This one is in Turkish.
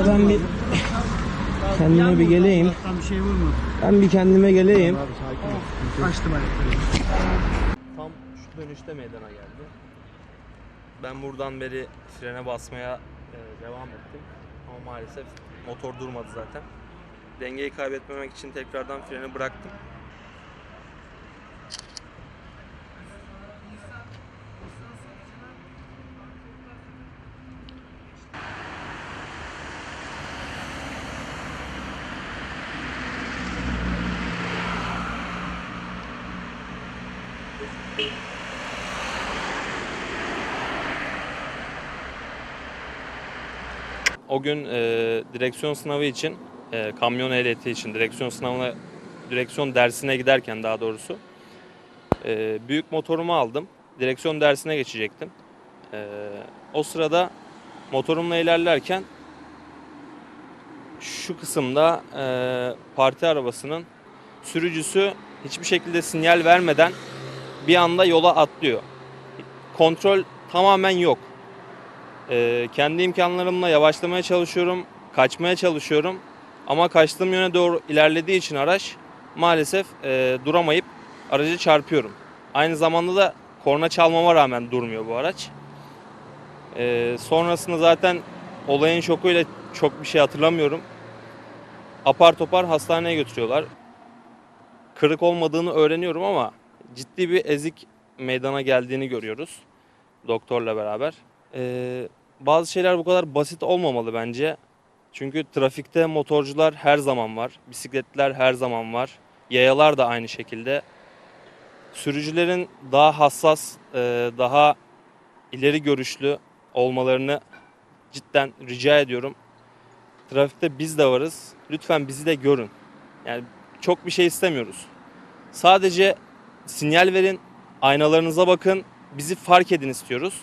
Ben bir kendime bir geleyim. Tam bir şey vurma. Ben bir kendime geleyim. Açtım ayakları. Tam şu dönüşte meydana geldi. Ben buradan beri frene basmaya e, devam ettim. Ama maalesef motor durmadı zaten. Dengeyi kaybetmemek için tekrardan freni bıraktım. O gün e, direksiyon sınavı için, e, kamyon ehliyeti için, direksiyon sınavına, direksiyon dersine giderken daha doğrusu e, büyük motorumu aldım. Direksiyon dersine geçecektim. E, o sırada motorumla ilerlerken şu kısımda e, parti arabasının sürücüsü hiçbir şekilde sinyal vermeden bir anda yola atlıyor. Kontrol tamamen yok. Ee, kendi imkanlarımla yavaşlamaya çalışıyorum, kaçmaya çalışıyorum. Ama kaçtığım yöne doğru ilerlediği için araç maalesef e, duramayıp aracı çarpıyorum. Aynı zamanda da korna çalmama rağmen durmuyor bu araç. Ee, sonrasında zaten olayın şokuyla çok bir şey hatırlamıyorum. Apar topar hastaneye götürüyorlar. Kırık olmadığını öğreniyorum ama ciddi bir ezik meydana geldiğini görüyoruz doktorla beraber. Ee, bazı şeyler bu kadar basit olmamalı bence. Çünkü trafikte motorcular her zaman var, bisikletler her zaman var, yayalar da aynı şekilde. Sürücülerin daha hassas, e, daha ileri görüşlü olmalarını cidden rica ediyorum. Trafikte biz de varız. Lütfen bizi de görün. Yani çok bir şey istemiyoruz. Sadece sinyal verin, aynalarınıza bakın, bizi fark edin istiyoruz.